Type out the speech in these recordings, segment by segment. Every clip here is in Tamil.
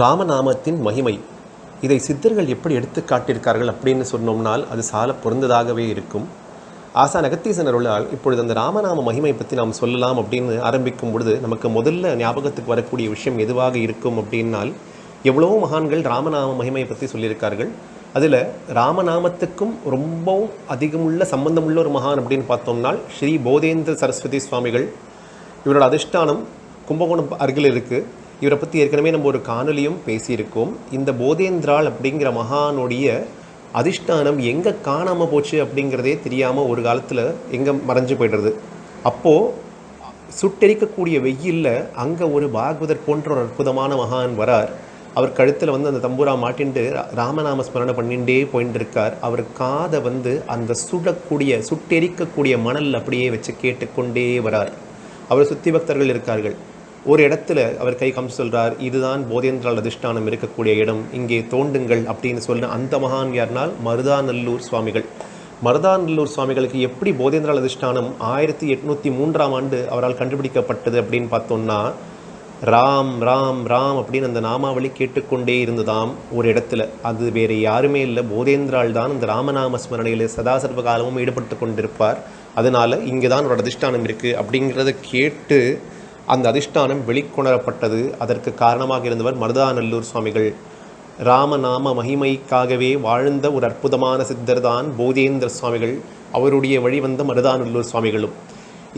ராமநாமத்தின் மகிமை. இதை சித்தர்கள் எப்படி எடுத்து காட்டியிருக்கார்கள் அப்படின்னு சொன்னோம்னால் அது சால பொருந்ததாகவே இருக்கும். ஆசா நகத்தீசனர் உள்ளால் இப்பொழுது அந்த ராமநாம மகிமை பற்றி நாம் சொல்லலாம் அப்படின்னு ஆரம்பிக்கும் பொழுது நமக்கு முதல்ல ஞாபகத்துக்கு வரக்கூடிய விஷயம் எதுவாக இருக்கும் அப்படின்னால் எவ்வளவோ மகான்கள் ராமநாம மகிமையை பற்றி சொல்லியிருக்கார்கள். அதில் ராமநாமத்துக்கும் ரொம்பவும் அதிகமுள்ள சம்பந்தமுள்ள ஒரு மகான் அப்படின்னு பார்த்தோம்னால் ஸ்ரீ போதேந்திர சரஸ்வதி சுவாமிகள். இவரோட அதிஷ்டானம் கும்பகோணம் அருகில் இருக்குது இவரை பற்றி ஏற்கனவே நம்ம ஒரு காணொலியும் பேசியிருக்கோம். இந்த போதேந்திரால் அப்படிங்கிற மகானுடைய அதிஷ்டானம் எங்கே காணாமல் போச்சு அப்படிங்கிறதே தெரியாமல் ஒரு காலத்தில் எங்கே மறைஞ்சு போய்டுறது. அப்போது சுட்டெரிக்கக்கூடிய வெயிலில் அங்கே ஒரு பாகவதர் போன்ற ஒரு அற்புதமான மகான் வரார். அவர் கழுத்தில் வந்து அந்த தம்பூரா மாட்டின்ட்டு ரா- ராமநாம ஸ்மரணை பண்ணிகிட்டே போயிட்டு இருக்கார் அவர் காதை வந்து அந்த சுடக்கூடிய சுட்டெரிக்கக்கூடிய மணல் அப்படியே வச்சு கேட்டுக்கொண்டே வரார். அவர் சுத்தி பக்தர்கள் இருக்கார்கள். ஒரு இடத்துல அவர் கை கம் சொல்கிறார் இதுதான் போதேந்திரால் அதிஷ்டானம் இருக்கக்கூடிய இடம் இங்கே தோண்டுங்கள் அப்படின்னு சொன்ன அந்த மகான் யார்னால்? மருதாநல்லூர் சுவாமிகள். மருதாநல்லூர் சுவாமிகளுக்கு எப்படி போதேந்திரால் அதிஷ்டானம் ஆயிரத்தி எட்நூற்றி மூன்றாம் ஆண்டு அவரால் கண்டுபிடிக்கப்பட்டது அப்படின்னு பார்த்தோம்னா ராம் ராம் ராம் அப்படின்னு அந்த நாமாவளி கேட்டுக்கொண்டே இருந்ததாம் ஒரு இடத்துல. அது வேறு யாருமே இல்லை. போதேந்திரால் தான் இந்த ராமநாம ஸ்மரணையில் சதா சர்வ காலமும் ஈடுபட்டு கொண்டிருப்பார். அதனால் இங்கே தான் ஒரு அதிஷ்டானம் இருக்குது அப்படிங்கிறத கேட்டு அந்த அதிஷ்டானம் வெளிக்கொணரப்பட்டது. அதற்கு காரணமாக இருந்தவர் மருதாநல்லூர் சுவாமிகள். ராமநாம மகிமைக்காகவே வாழ்ந்த ஒரு அற்புதமான சித்தர் தான் போதேந்திர சுவாமிகள். அவருடைய வழி வந்த மருதாநல்லூர் சுவாமிகளும்.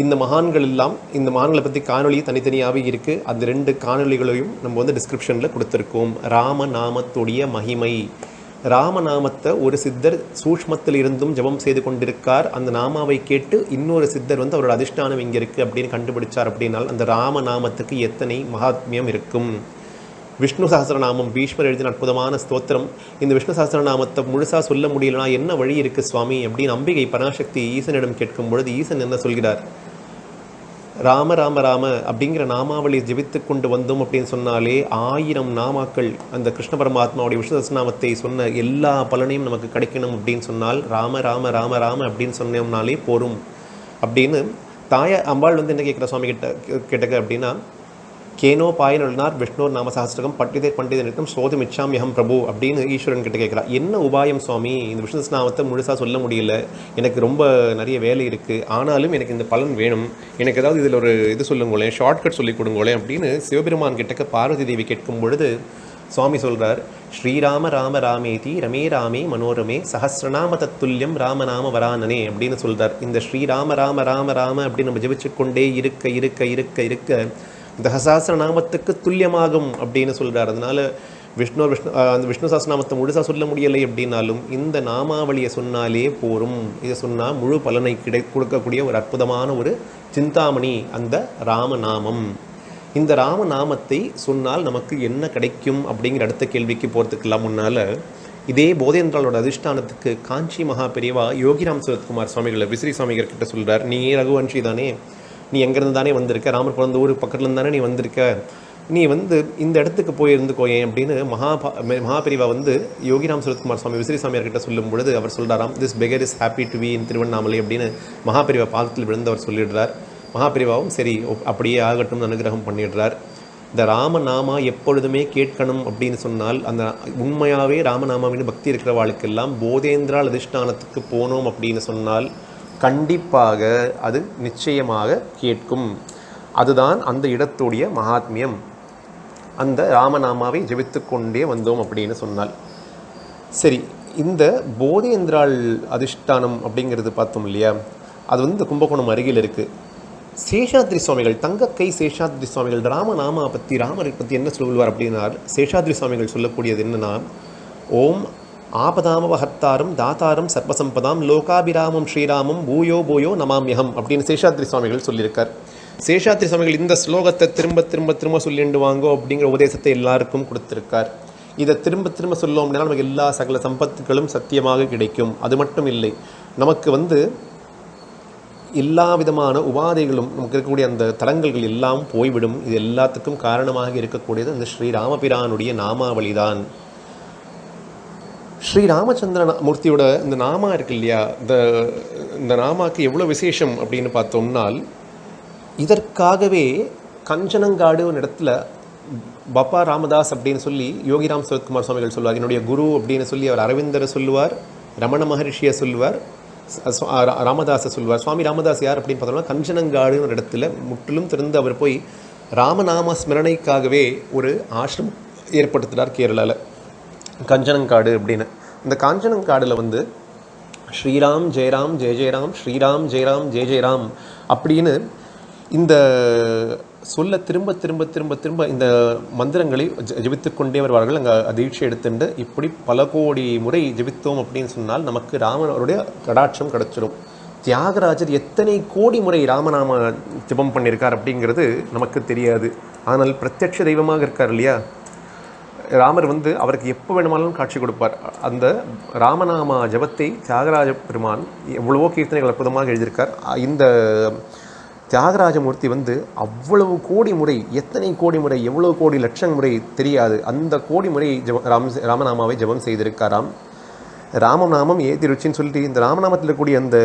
இந்த மகான்கள் எல்லாம் இந்த மகான்களை பற்றி காணொலி தனித்தனியாகவே இருக்குது அந்த ரெண்டு காணொளிகளையும் நம்ம வந்து டிஸ்கிரிப்ஷனில் கொடுத்துருக்கோம். ராமநாமத்துடைய மகிமை. ராமநாமத்தை ஒரு சித்தர் சூஷ்மத்தில் இருந்தும் ஜெபம் செய்து கொண்டிருக்கார். அந்த நாமாவை கேட்டு இன்னொரு சித்தர் வந்து அவரோட அதிஷ்டானம் இங்கே இருக்குது அப்படின்னு கண்டுபிடிச்சார் அப்படின்னால் அந்த ராமநாமத்துக்கு எத்தனை மகாத்மியம் இருக்கும்? விஷ்ணு சஹஸ்ரநாமம் பீஷ்மர் எழுதின அற்புதமான ஸ்தோத்திரம். இந்த விஷ்ணு சஹஸ்ரநாமத்தை முழுசாக சொல்ல முடியலனா என்ன வழி இருக்குது சுவாமி? அப்படின்னு அம்பிகை பராசக்தி ஈசனிடம் கேட்கும் பொழுது ஈசன் என்ன சொல்கிறார்? ராம ராம ராம அப்படிங்கிற நாமாவளி ஜெபித்து கொண்டு வந்தோம் அப்படின்னு சொன்னாலே ஆயிரம் நாமாக்கள் அந்த கிருஷ்ண பரமாத்மாவுடைய விஷ்ணு சொன்ன எல்லா பலனையும் நமக்கு கிடைக்கணும் அப்படின்னு சொன்னால் ராம ராம ராம ராம அப்படின்னு சொன்னோம்னாலே போரும் அப்படின்னு தாய அம்பாள் வந்து என்ன கேட்குற சுவாமி கிட்ட கேட்டக்க அப்படின்னா கேனோ பாயனொழினார் விஷ்ணோர் நாம சஹஸ்ரகம் பண்டிதர் நிறுத்தம் சோதம் இச்சாமியகம் பிரபு அப்படின்னு ஈஸ்வரன் கிட்ட கேட்குறா. என்ன உபாயம் சுவாமி? இந்த விஷ்ணு நாமத்தை முழுசாக சொல்ல முடியல. எனக்கு ரொம்ப நிறைய வேலை இருக்குது ஆனாலும் எனக்கு இந்த பலன் வேணும். எனக்கு ஏதாவது இதில் ஒரு இது சொல்லுங்களேன் ஷார்ட்கட் சொல்லிக் கொடுங்களேன் அப்படின்னு சிவபெருமான் கிட்டக்க பார்வதி தேவி கேட்கும் பொழுது சுவாமி சொல்கிறார் ஸ்ரீராம ராம ராமேதி ரமே ராமே மனோரமே சஹஸ்ரநாம தத்துல்யம் ராமநாம வரானனே அப்படின்னு சொல்கிறார் இந்த ஸ்ரீராம ராம ராம ராம அப்படின்னு நம்ம ஜெபிச்சு கொண்டே இருக்க இருக்க இருக்க இருக்க இந்த சஹஸ்ர நாமத்துக்கு துல்லியமாகும் அப்படின்னு சொல்கிறார் அதனால விஷ்ணு விஷ்ணு அந்த விஷ்ணு சாஸ்திரநாமத்தை முழுசாக சொல்ல முடியலை அப்படின்னாலும் இந்த நாமாவளியை சொன்னாலே போரும். இதை சொன்னால் முழு பலனை கிடை கொடுக்கக்கூடிய ஒரு அற்புதமான ஒரு சிந்தாமணி அந்த ராமநாமம். இந்த ராமநாமத்தை சொன்னால் நமக்கு என்ன கிடைக்கும் அப்படிங்கிற அடுத்த கேள்விக்கு போகிறதுக்கெல்லாம் முன்னால் இதே போதேந்திராலோட அதிஷ்டானத்துக்கு காஞ்சி மகா பெரியவா யோகிராம் சரத்குமார் சுவாமிகளை விசிறி சுவாமிகள் கிட்ட சொல்கிறார் நீ ரகுவன்ஷி தானே? நீ எங்கேருந்து தானே வந்திருக்க? ராமர் பிறந்த ஊர் பக்கத்துலேருந்து தானே நீ வந்திருக்க? நீ வந்து இந்த இடத்துக்கு போய் இருந்துக்கோயேன் அப்படின்னு மகா மகாபிரிவா வந்து யோகிராம் சுரத்குமார் சுவாமி விசிறி சாமியார்கிட்ட சொல்லும் பொழுது அவர் சொல்கிறாராம் this beggar is happy to be in Tiruvannamalai அப்படின்னு மகாபிரிவா பாதத்தில் விழுந்து அவர் சொல்லிடுறார். மகாபிரிவாவும் சரி அப்படியே ஆகட்டும்னு அனுகிரகம் பண்ணிடுறார். இந்த ராமநாமா எப்பொழுதுமே கேட்கணும் அப்படின்னு சொன்னால் அந்த உண்மையாகவே ராமநாமாவின் பக்தி இருக்கிற வாழ்க்கெல்லாம் போதேந்திரால் அதிஷ்டானத்துக்கு போனோம் அப்படின்னு சொன்னால் கண்டிப்பாக அது நிச்சயமாக கேட்கும். அதுதான் அந்த இடத்துடைய மகாத்மியம். அந்த ராமநாமாவை ஜெபித்து கொண்டே வந்தோம் அப்படின்னு சொன்னால். சரி இந்த போதேந்திராள் அதிஷ்டானம் அப்படிங்கிறது பார்த்தோம் இல்லையா? அது வந்து இந்த கும்பகோணம் அருகில் இருக்குது சேஷாத்ரி சுவாமிகள் தங்கக்கை சேஷாத்ரி சுவாமிகள் ராமநாமா பற்றி ராமரை பற்றி என்ன சொல்லுவார் அப்படின்னா சேஷாத்ரி சுவாமிகள் சொல்லக்கூடியது என்னன்னா ஓம் ஆபதாமவஹத்தாரம் தாத்தாரம் சர்வசம்பதாம் லோகாபிராமம் ஸ்ரீராமம் பூயோ பூயோ நமாமியகம் அப்படின்னு சேஷாத்ரி சுவாமிகள் சொல்லியிருக்கார். சேஷாத்ரி சுவாமிகள் இந்த ஸ்லோகத்தை திரும்ப திரும்ப திரும்ப சொல்லிண்டு வாங்கோ அப்படிங்கிற உபதேசத்தை எல்லாருக்கும் கொடுத்திருக்கார். இதை திரும்ப திரும்ப சொல்லோம் அப்படின்னா நமக்கு எல்லா சகல சம்பத்துகளும் சத்தியமாக கிடைக்கும். அது மட்டும் இல்லை நமக்கு வந்து எல்லா விதமான உபாதைகளும் நமக்கு இருக்கக்கூடிய அந்த தடங்கல்கள் எல்லாம் போய்விடும். இது எல்லாத்துக்கும் காரணமாக இருக்கக்கூடியது அந்த ஸ்ரீராமபிரானுடைய நாமாவளிதான். ஸ்ரீ ராமச்சந்திர மூர்த்தியோட இந்த நாமா இருக்கு இல்லையா? இந்த இந்த நாமாக்கு எவ்வளோ விசேஷம் அப்படின்னு பார்த்தோம்னால் இதற்காகவே கஞ்சனங்காடு ஒரு இடத்துல பப்பா ராமதாஸ் அப்படின்னு சொல்லி யோகிராம் சரத்குமார் சுவாமிகள் சொல்லுவார் என்னுடைய குரு அப்படின்னு சொல்லி அவர் அரவிந்தரை சொல்லுவார் ரமண மகரிஷியை சொல்லுவார் ராமதாஸை சொல்லுவார். சுவாமி ராமதாஸ் யார் அப்படின்னு பார்த்தோம்னா கஞ்சனங்காடுன்னு ஒரு இடத்துல முற்றிலும் திறந்து அவர் போய் ராமநாம ஸ்மரணைக்காகவே ஒரு ஆசிரமம் ஏற்படுத்தினார் கேரளாவில் கஞ்சனங்காடு அப்படின்னு. இந்த காஞ்சனங்காடில் வந்து ஸ்ரீராம் ஜெயராம் ஜெய ஜெயராம் ஸ்ரீராம் ஜெயராம் ஜெய ஜெயராம் அப்படின்னு இந்த சொல்ல திரும்ப திரும்ப திரும்ப திரும்ப இந்த மந்திரங்களை ஜெபித்து கொண்டே வருவார்கள். அங்கே தீட்சை எடுத்துட்டு இப்படி பல கோடி முறை ஜெபித்தோம் அப்படின்னு சொன்னால் நமக்கு ராமனருடைய கடாட்சம் கிடைச்சிடும் தியாகராஜர் எத்தனை கோடி முறை ராமநாம ஜெபம் பண்ணியிருக்கார் அப்படிங்கிறது நமக்கு தெரியாது. ஆனால் பிரத்யட்ச தெய்வமாக இருக்கார் இல்லையா? ராமர் வந்து அவருக்கு எப்போ வேணுமானாலும் காட்சி கொடுப்பார். அந்த ராமநாமா ஜபத்தை தியாகராஜ பெருமான் எவ்வளவோ கீர்த்தனைகள் அற்புதமாக எழுதியிருக்கார். இந்த தியாகராஜமூர்த்தி வந்து அவ்வளவு கோடி முறை எத்தனை கோடி முறை எவ்வளவு கோடி லட்சம் முறை தெரியாது. அந்த கோடி முறை ஜப ராம் ராமநாமாவை ஜெபம் செய்திருக்காராம். ராமநாமம் ஏதி ருச்சின்னு சொல்லிட்டு இந்த ராமநாமத்தில் இருக்கக்கூடிய அந்த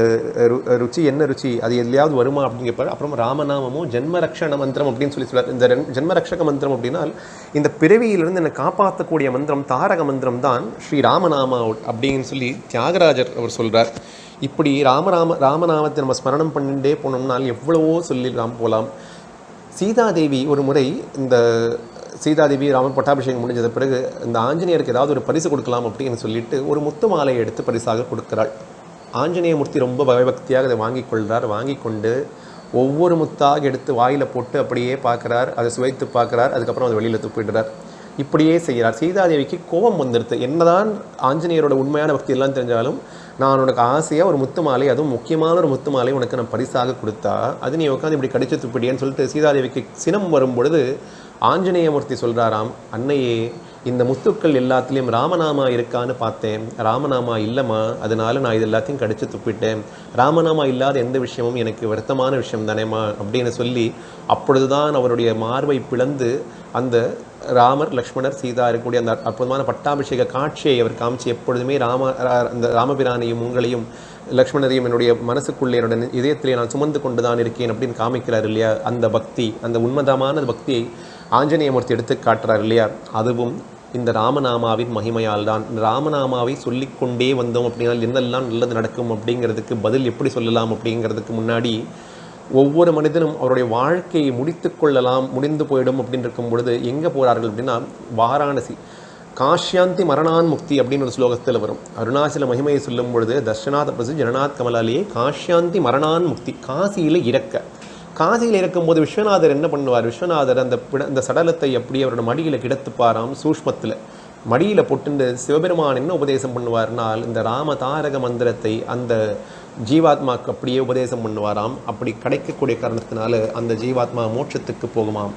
ரு ருச்சி என்ன ருச்சி அது எதுலையாவது வருமா அப்படின்னு அப்புறம் ராமநாமமும் ஜென்மரக்ஷண மந்திரம் அப்படின்னு சொல்லி சொல்றார். இந்த ரெண்- ஜென்மரக்ஷக மந்திரம் அப்படின்னால் இந்த பிறவியிலிருந்து என்னை காப்பாற்றக்கூடிய மந்திரம் தாரக மந்திரம் தான் ஸ்ரீ ராமநாமா அப்படின்னு சொல்லி தியாகராஜர் அவர் சொல்கிறார் இப்படி ராமராம ராமநாமத்தை நம்ம ஸ்மரணம் பண்ணிட்டே போனோம்னால் எவ்வளவோ சொல்லிடலாம் போகலாம் சீதாதேவி ஒரு முறை இந்த சீதாதேவி ராமன் பட்டாபிஷேகம் முடிஞ்சத பிறகு இந்த ஆஞ்சநேயருக்கு ஏதாவது ஒரு பரிசு கொடுக்கலாம் அப்படின்னு சொல்லிட்டு ஒரு முத்து மாலையை எடுத்து பரிசாக கொடுக்கிறாள். ஆஞ்சநேய மூர்த்தி ரொம்ப பயபக்தியாக அதை வாங்கி கொள்கிறார். வாங்கி கொண்டு ஒவ்வொரு முத்தாக எடுத்து வாயில் போட்டு அப்படியே பார்க்குறார். அதை சுவைத்து பார்க்குறார். அதுக்கப்புறம் அதை வெளியில் துப்பிடுறார் இப்படியே செய்கிறார். சீதாதேவிக்கு கோபம் வந்துடுது. என்னதான் ஆஞ்சநேயரோட உண்மையான பக்தி எல்லாம் தெரிஞ்சாலும் நான் உனக்கு ஆசையாக ஒரு முத்து மாலை அதுவும் முக்கியமான ஒரு முத்து மாலை உனக்கு நான் பரிசாக கொடுத்தா அது நீ உட்காந்து இப்படி கடிச்சு துப்பிடியேன்னு சொல்லிட்டு சீதாதேவிக்கு சினம் வரும் பொழுது ஆஞ்சநேயமூர்த்தி சொல்கிறாராம் அன்னையே இந்த முத்துக்கள் எல்லாத்துலேயும் ராமநாமா இருக்கான்னு பார்த்தேன். ராமநாமா இல்லைம்மா அதனால நான் இது எல்லாத்தையும் கடிச்சு துப்பிட்டேன். ராமநாமா இல்லாத எந்த விஷயமும் எனக்கு வருத்தமான விஷயம் தானேம்மா அப்படின்னு சொல்லி அப்பொழுதுதான் அவருடைய மார்பை பிளந்து அந்த ராமர் லக்ஷ்மணர் சீதா இருக்கக்கூடிய அந்த அற்புதமான பட்டாபிஷேக காட்சியை அவர் காமிச்சு எப்பொழுதுமே ராம ரா- அந்த ராமபிரானையும் உங்களையும் லக்ஷ்மணரையும் என்னுடைய மனசுக்குள்ளே என்னோட இதயத்திலே நான் சுமந்து கொண்டு தான் இருக்கேன் அப்படின்னு காமிக்கிறார் இல்லையா? அந்த பக்தி அந்த உண்மதமான பக்தியை ஆஞ்சநேயமூர்த்தி எடுத்து காட்டுறார் இல்லையா? அதுவும் இந்த ராமநாமாவின் மகிமையால் தான் ராமநாமாவை சொல்லிக்கொண்டே வந்தோம் அப்படின்னால் என்னெல்லாம் நல்லது நடக்கும் அப்படிங்கிறதுக்கு பதில் எப்படி சொல்லலாம் அப்படிங்கிறதுக்கு முன்னாடி ஒவ்வொரு மனிதனும் அவருடைய வாழ்க்கையை முடித்து கொள்ளலாம் முடிந்து போயிடும் அப்படின்னு இருக்கும் பொழுது எங்கே போகிறார்கள் அப்படின்னா வாராணசி காஷ்யாந்தி மரணான் முக்தி அப்படின்னு ஒரு ஸ்லோகத்தில் வரும். அருணாச்சல மகிமையை சொல்லும் பொழுது தர்ஷனாத் பிரசு ஜனநாத் கமலாலேயே காஷ்யாந்தி மரணான் முக்தி காசியில் இறக்க. காசியில் இருக்கும்போது விஸ்வநாதர் என்ன பண்ணுவார்? விஸ்வநாதர் அந்த பிட அந்த சடலத்தை அப்படியே அவரோட மடியில் கிடத்துப்பாராம்? சூஷ்மத்தில் மடியில் பொட்டு சிவபெருமான் என்ன உபதேசம் பண்ணுவார்னால் இந்த ராம தாரக மந்திரத்தை அந்த ஜீவாத்மாக்கு அப்படியே உபதேசம் பண்ணுவாராம். அப்படி கிடைக்கக்கூடிய காரணத்தினால அந்த ஜீவாத்மா மோட்சத்துக்கு போகுமாம்.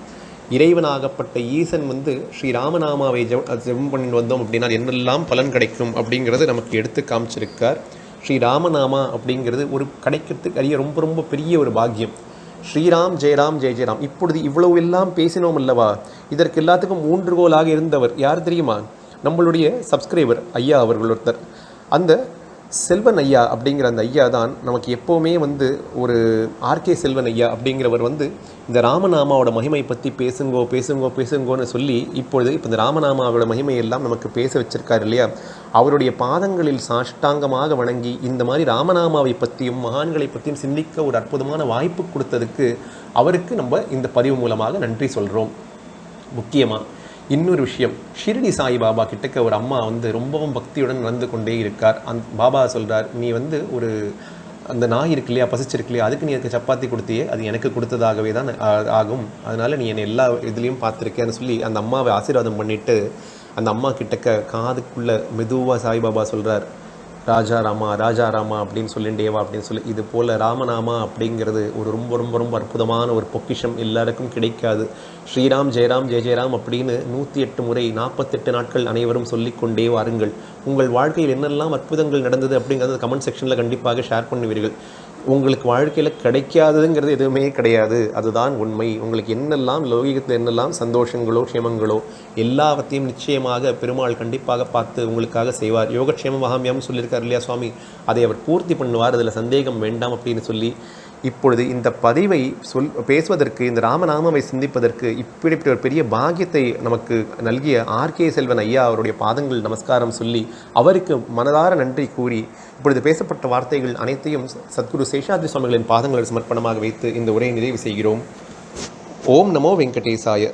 இறைவனாகப்பட்ட ஈசன் வந்து ஸ்ரீ ராமநாமாவை ஜெப ஜெபம் பண்ணிட்டு வந்தோம் அப்படின்னா என்னெல்லாம் பலன் கிடைக்கும் அப்படிங்கிறது நமக்கு எடுத்து காமிச்சிருக்கார். ஸ்ரீ ராமநாமா அப்படிங்கிறது ஒரு கிடைக்கிறதுக்கு அறிய ரொம்ப ரொம்ப பெரிய ஒரு பாக்கியம். ஸ்ரீராம் ஜெயராம் ஜெய ஜெயராம். இப்பொழுது இவ்வளவு எல்லாம் பேசினோம் அல்லவா? இதற்கு எல்லாத்துக்கும் ஊன்றுகோலாக இருந்தவர் யார் தெரியுமா? நம்மளுடைய சப்ஸ்கிரைபர் ஐயா அவர்கள் ஒருத்தர். அந்த செல்வன் ஐயா அப்படிங்கிற அந்த ஐயா தான் நமக்கு எப்போவுமே வந்து ஒரு ஆர்கே செல்வன் ஐயா அப்படிங்கிறவர் வந்து இந்த ராமநாமாவோட மகிமை பற்றி பேசுங்கோ பேசுங்கோ பேசுங்கோன்னு சொல்லி இப்பொழுது இப்போ இந்த ராமநாமாவோட மகிமையெல்லாம் நமக்கு பேச வச்சிருக்காரு இல்லையா? அவருடைய பாதங்களில் சாஷ்டாங்கமாக வணங்கி இந்த மாதிரி ராமநாமாவை பற்றியும் மகான்களை பற்றியும் சிந்திக்க ஒரு அற்புதமான வாய்ப்பு கொடுத்ததுக்கு அவருக்கு நம்ம இந்த பதிவு மூலமாக நன்றி சொல்கிறோம் முக்கியமாக இன்னொரு விஷயம் ஷிரடி சாய்பாபா கிட்டக்க ஒரு அம்மா வந்து ரொம்பவும் பக்தியுடன் நடந்து கொண்டே இருக்கார். அந் பாபா சொல்கிறார் நீ வந்து ஒரு அந்த நாய் இருக்கு இல்லையா பசிச்சிருக்கு இல்லையா அதுக்கு நீ எனக்கு சப்பாத்தி கொடுத்தியே அது எனக்கு கொடுத்ததாகவே தான் ஆகும். அதனால் நீ என்னை எல்லா இதுலேயும் பார்த்துருக்கேன்னு சொல்லி அந்த அம்மாவை ஆசீர்வாதம் பண்ணிவிட்டு அந்த அம்மா கிட்டக்க காதுக்குள்ளே மெதுவாக சாய்பாபா சொல்கிறார் ராஜா ராமா ராஜா ராமா அப்படின்னு சொல்லிண்டேவா அப்படின்னு சொல்லி. இது போல் ராமநாமா அப்படிங்கிறது ஒரு ரொம்ப ரொம்ப ரொம்ப அற்புதமான ஒரு பொக்கிஷம் எல்லாருக்கும் கிடைக்காது. ஸ்ரீராம் ஜெயராம் ஜெய ஜெயராம் அப்படின்னு நூற்றி எட்டு முறை நாற்பத்தெட்டு நாட்கள் அனைவரும் சொல்லிக்கொண்டே வாருங்கள். உங்கள் வாழ்க்கையில் என்னெல்லாம் அற்புதங்கள் நடந்தது அப்படிங்கிறது கமெண்ட் செக்ஷனில் கண்டிப்பாக ஷேர் பண்ணுவீர்கள். உங்களுக்கு வாழ்க்கையில் கிடைக்காததுங்கிறது எதுவுமே கிடையாது. அதுதான் உண்மை. உங்களுக்கு என்னெல்லாம் லௌகிகத்தில் என்னெல்லாம் சந்தோஷங்களோ க்ஷேமங்களோ எல்லாவற்றையும் நிச்சயமாக பெருமாள் கண்டிப்பாக பார்த்து உங்களுக்காக செய்வார். யோகக்ஷேம மகாமியம் சொல்லியிருக்கார் இல்லையா சுவாமி? அதை அவர் பூர்த்தி பண்ணுவார். அதில் சந்தேகம் வேண்டாம் அப்படின்னு சொல்லி இப்பொழுது இந்த பதிவை சொல் பேசுவதற்கு இந்த ராமநாமாவை சிந்திப்பதற்கு இப்படிப்பட்ட ஒரு பெரிய பாகியத்தை நமக்கு நல்கிய ஆர்கே செல்வன் ஐயா அவருடைய பாதங்கள் நமஸ்காரம் சொல்லி அவருக்கு மனதார நன்றி கூறி இப்பொழுது பேசப்பட்ட வார்த்தைகள் அனைத்தையும் சத்குரு சேஷாத்ரி சுவாமிகளின் பாதங்களை சமர்ப்பணமாக வைத்து இந்த உரையை நிறைவு செய்கிறோம். ஓம் நமோ வெங்கடேசாய.